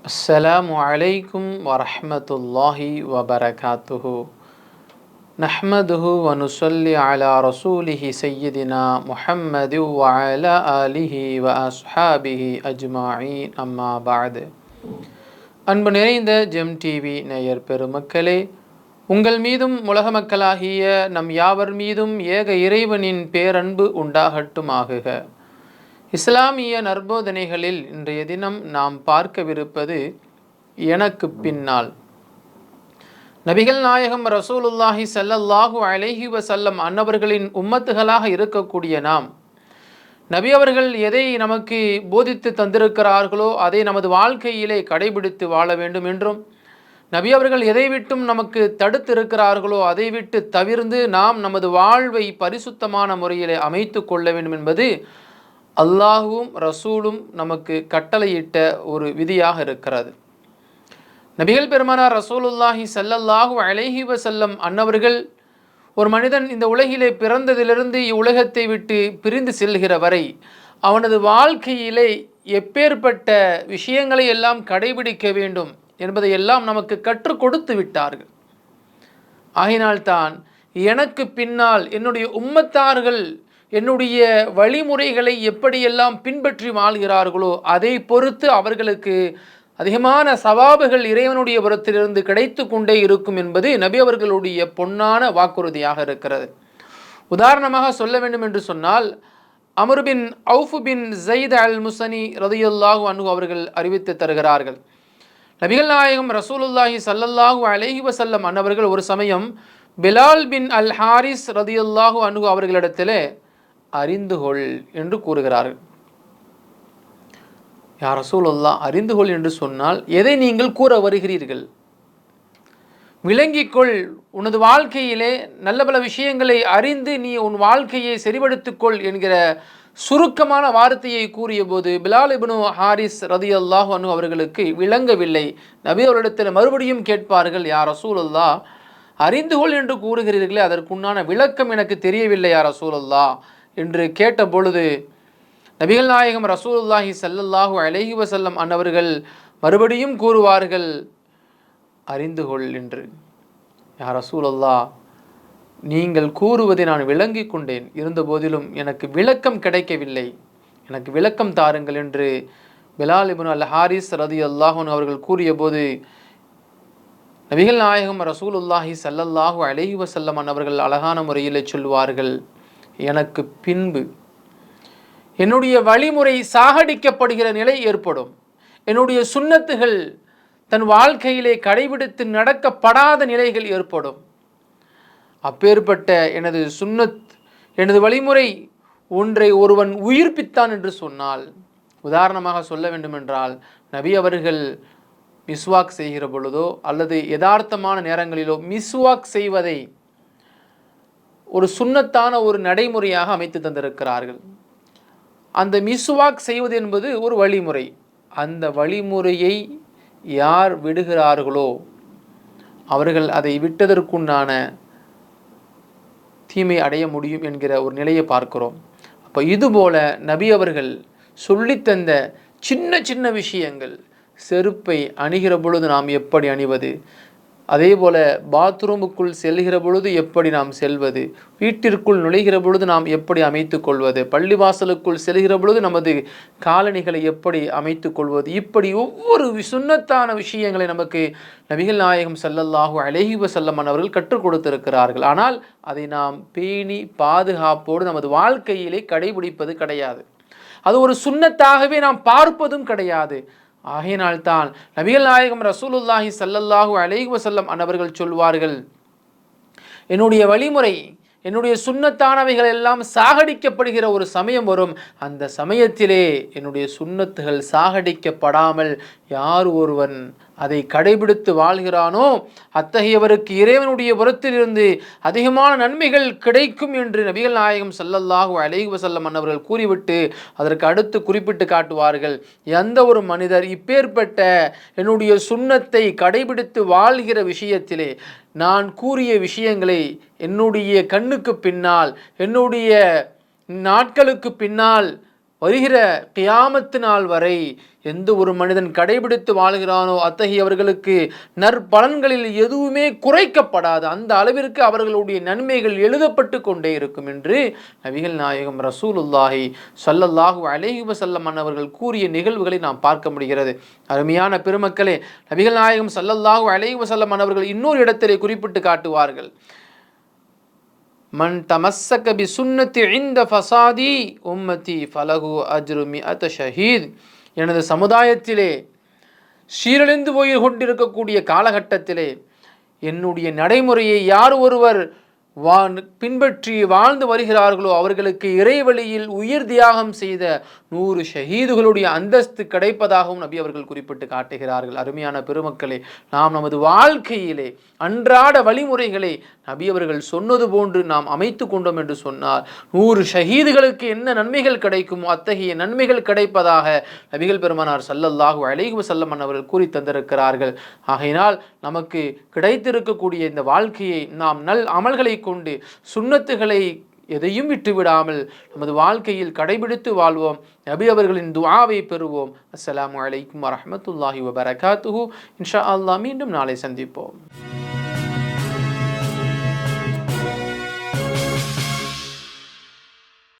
السلام عليكم ورحمة الله وبركاته نحمده ونصلي على رسوله سيدنا محمد وعلى آله وأصحابه أجمعين أما بعد அன்பு நிறைந்த GeM TV நேயர் பெருமக்களே உங்கள் மீதும் உலக மக்களாகிய நம் யாவர் மீதும் ஏக இறைவனின் பேரன்பு உண்டாகட்டுமாகுக இஸ்லாமிய நற்போதனைகளில் இன்றைய தினம் நாம் பார்க்கவிருப்பது எனக்கு பின்னால். நபிகள் நாயகம் ரசூலுல்லாஹி சல்லல்லாஹு அலைஹி வசல்லம் அன்னவர்களின் உம்மத்துகளாக இருக்கக்கூடிய நாம் நபி அவர்கள் எதை நமக்கு போதித்து தந்திருக்கிறார்களோ அதை நமது வாழ்க்கையிலே கடைபிடித்து வாழ வேண்டும் என்றும் நபி அவர்கள் எதை விட்டும் நமக்கு தடுத்து இருக்கிறார்களோ அதை விட்டு தவிர்ந்து நாம் நமது வாழ்வை பரிசுத்தமான முறையிலே அமைத்து கொள்ள வேண்டும் என்பது அல்லாஹுவும் ரசூலும் நமக்கு கட்டளையிட்ட ஒரு விதியாக இருக்கிறது. நபிகள் பெருமானார் ரசூலுல்லாஹி சல்லல்லாஹு அலைஹி வசல்லம் அன்னவர்கள் ஒரு மனிதன் இந்த உலகிலே பிறந்ததிலிருந்து இவ்வுலகத்தை விட்டு பிரிந்து செல்கிற வரை அவனது வாழ்க்கையிலே எப்பேற்பட்ட விஷயங்களை எல்லாம் கடைபிடிக்க வேண்டும் என்பதை எல்லாம் நமக்கு கற்றுக் கொடுத்து விட்டார்கள். ஆகினால்தான் எனக்கு பின்னால் என்னுடைய உம்மத்தார்கள் என்னுடைய வழிமுறைகளை எப்படியெல்லாம் பின்பற்றி வாழ்கிறார்களோ அதை பொறுத்து அவர்களுக்கு அதிகமான சவாபுகள் இறைவனுடைய புறத்திலிருந்து கிடைத்து கொண்டே இருக்கும் என்பது நபி அவர்களுடைய பொன்னான வாக்குறுதியாக இருக்கிறது. உதாரணமாக சொல்ல வேண்டும் என்று சொன்னால் அமருபின் அவுஃபு பின் ஜயித் அல் முசனி ரதியுல்லாஹு அனு அவர்கள் அறிவித்து தருகிறார்கள். நபிகள் நாயகம் ரசூலுல்லாஹி சல்லல்லாஹு அலைஹி வசல்லம் அன்னவர்கள் ஒரு சமயம் பிலால் பின் அல் ஹாரிஸ் ரதியுல்லாஹு அனு அவர்களிடத்திலே அறிந்து கொள் என்று கூறுகிறார்கள். யார் ரசூலுல்லா அறிந்து கொள் என்று சொன்னால் எதை நீங்கள் கூற வருகிறீர்கள்? விளங்கிக்கொள். உனது வாழ்க்கையிலே நல்ல பல விஷயங்களை அறிந்து நீ உன் வாழ்க்கையை செறிபடுத்திக்கொள் என்கிற சுருக்கமான வார்த்தையை கூறிய போது பிலால் இபனு ஹாரிஸ் ரதி அல்லாஹ் அனு அவர்களுக்கு விளங்கவில்லை. நபி அவரிடத்தில் மறுபடியும் கேட்பார்கள் யார் ரசூலுல்லா அறிந்து கொள் என்று கூறுகிறீர்களே அதற்குண்டான விளக்கம் எனக்கு தெரியவில்லை யார் ரசூலுல்லா என்று கேட்ட பொழுது நபிகள் நாயகம் ரசூலுல்லாஹி சல்லல்லாஹு அலஹி வசல்லம் அன்னவர்கள் மறுபடியும் கூறுவார்கள் அறிந்து கொள் என்று. யார் ரசூலல்லா நீங்கள் கூறுவதை நான் விளங்கி கொண்டேன். இருந்தபோதிலும் எனக்கு விளக்கம் கிடைக்கவில்லை. எனக்கு விளக்கம் தாருங்கள் என்று பிலால் இபுன் அல் ஹாரிஸ் ரதி அல்லாஹூன் அவர்கள் கூறிய போது நபிகள் நாயகம் ரசூலுல்லாஹி சல்லல்லாஹு அலைஹி வசல்லம் அன்னவர்கள் அழகான முறையில் சொல்வார்கள் எனக்கு பின்பு. என்னுடைய வழிமுறை சாகடிக்கப்படுகிற நிலை ஏற்படும். என்னுடைய சுண்ணத்துகள் தன் வாழ்க்கையிலே கடைபிடித்து நடக்கப்படாத நிலைகள் ஏற்படும். அப்பேற்பட்ட எனது சுண்ணத் எனது வழிமுறை ஒன்றை ஒருவன் உயிர்ப்பித்தான் என்று சொன்னால் உதாரணமாக சொல்ல வேண்டுமென்றால் நபி அவர்கள் மிஸ்வாக் செய்கிற பொழுதோ அல்லது யதார்த்தமான நேரங்களிலோ மிஸ்வாக் செய்வதை ஒரு சுண்ணத்தான ஒரு நடைமுறையாக அமைத்து தந்திருக்கிறார்கள். அந்த மிஸ்வாக் செய்வது என்பது ஒரு வழிமுறை. அந்த வழிமுறையை யார் விடுகிறார்களோ அவர்கள் அதை விட்டதற்குண்டான தீமை அடைய முடியும் என்கிற ஒரு நிலையை பார்க்கிறோம். அப்போ இதுபோல நபி அவர்கள் சொல்லித்தந்த சின்ன சின்ன விஷயங்கள் செருப்பை அணிகிற பொழுது நாம் எப்படி அணிவது? அதே போல் பாத்ரூமுக்குள் செல்கிற பொழுது எப்படி நாம் செல்வது? வீட்டிற்குள் நுழைகிற பொழுது நாம் எப்படி அமைத்து கொள்வது? பள்ளிவாசலுக்குள் செல்கிற பொழுது நமது காலணிகளை எப்படி அமைத்து கொள்வது? இப்படி ஒவ்வொரு சுண்ணத்தான விஷயங்களை நமக்கு நபிகள் நாயகம் சல்லல்லாஹு அழகி வசல்லம் அவர்கள் கற்றுக் கொடுத்திருக்கிறார்கள். ஆனால் அதை நாம் பேணி பாதுகாப்போடு நமது வாழ்க்கையிலே கடைபிடிப்பது கிடையாது. அது ஒரு சுண்ணத்தாகவே நாம் பார்ப்பதும் கிடையாது. ஆகையினால்தான் நபிகள் நாயகம் ரசூலுல்லாஹி சல்லல்லாஹூ அலைஹி வசல்லம் அன்னவர்கள் சொல்வார்கள் என்னுடைய வழிமுறை என்னுடைய சுண்ணத்தானவைகள் எல்லாம் சாகடிக்கப்படுகிற ஒரு சமயம் வரும். அந்த சமயத்திலே என்னுடைய சுண்ணத்துகள் சாகடிக்கப்படாமல் யார் ஒருவன் அதை கடைபிடித்து வாழ்கிறானோ? அத்தகையவருக்கு இறைவனுடைய புறத்திலிருந்து அதிகமான நன்மைகள் கிடைக்கும் என்று நபிகள் நாயகம் சல்லல்லாஹு அலைஹி வசல்லம் அன்னவர்கள் கூறிவிட்டு அதற்கு அடுத்து குறிப்பிட்டு காட்டுவார்கள் எந்த ஒரு மனிதர் இப்பேற்பட்ட என்னுடைய சுண்ணத்தை கடைபிடித்து வாழ்கிற விஷயத்திலே நான் கூறிய விஷயங்களை என்னுடைய கண்ணுக்கு பின்னால் என்னுடைய நாட்களுக்கு பின்னால் வருகிற கியாமத்து நாள் வரை எந்த ஒரு மனிதன் கடைபிடித்து வாழ்கிறானோ அத்தகையவர்களுக்கு நற்பலன்களில் எதுவுமே குறைக்கப்படாது. அந்த அளவிற்கு அவர்களுடைய நன்மைகள் எழுதப்பட்டு கொண்டே இருக்கும் என்று நபிகள் நாயகம் ரசூலுல்லாஹி சல்லல்லாஹு அலேஹி வஸல்லம் அவர்கள் கூறிய நிகழ்வுகளை நாம் பார்க்க முடிகிறது. அருமையான பெருமக்களே நபிகள் நாயகம் சல்லல்லாஹு அலேஹி வஸல்லம் அவர்கள் இன்னொரு இடத்திலே குறிப்பிட்டு காட்டுவார்கள். மன் தமஸ்ஸக பி சுன்னத்தி இந்த ஃபசாதி உம்மதி ஃபலகு அஜ்ருமி அத்த ஷஹீத். எனது சமுதாயத்திலே சீரழிந்து போய் கொண்டிருக்கக்கூடிய காலகட்டத்திலே என்னுடைய நடைமுறையை யார் ஒருவர் வா பின்பற்றி வாழ்ந்து வருகிறார்களோ அவர்களுக்கு இறைவழியில் உயிர் தியாகம் செய்த நூறு ஷஹீதுகளுடைய அந்தஸ்து கிடைப்பதாகவும் நபி அவர்கள் குறிப்பிட்டு காட்டுகிறார்கள். அருமையான பெருமக்களே நாம் நமது வாழ்க்கையிலே அன்றாட வழிமுறைகளை நபி அவர்கள் சொன்னது போன்று நாம் அமைத்து கொண்டோம் என்று சொன்னால் நூறு ஷஹீதுகளுக்கு என்ன நன்மைகள் கிடைக்குமோ அத்தகைய நன்மைகள் கிடைப்பதாக நபிகள் பெருமானார் சல்லல்லாஹு அலைஹி வஸல்லம் அவர்கள் கூறி தந்திருக்கிறார்கள். ஆகையினால் நமக்கு கிடைத்திருக்கக்கூடிய இந்த வாழ்க்கையை நாம் நல் அமல்களை கொண்டு சுண்ணத்துகளை எதையும் விட்டுவிடாமல் நமது வாழ்க்கையில் கடைபிடித்து வாழ்வோம். நபி அவர்களின் துவாவை பெறுவோம். அஸ்லாம் அலைக்கும் வரமத்துல்லாஹி வபரகாத்துஹூ. இன்ஷா அல்லாஹ் மீண்டும் நாளை சந்திப்போம்.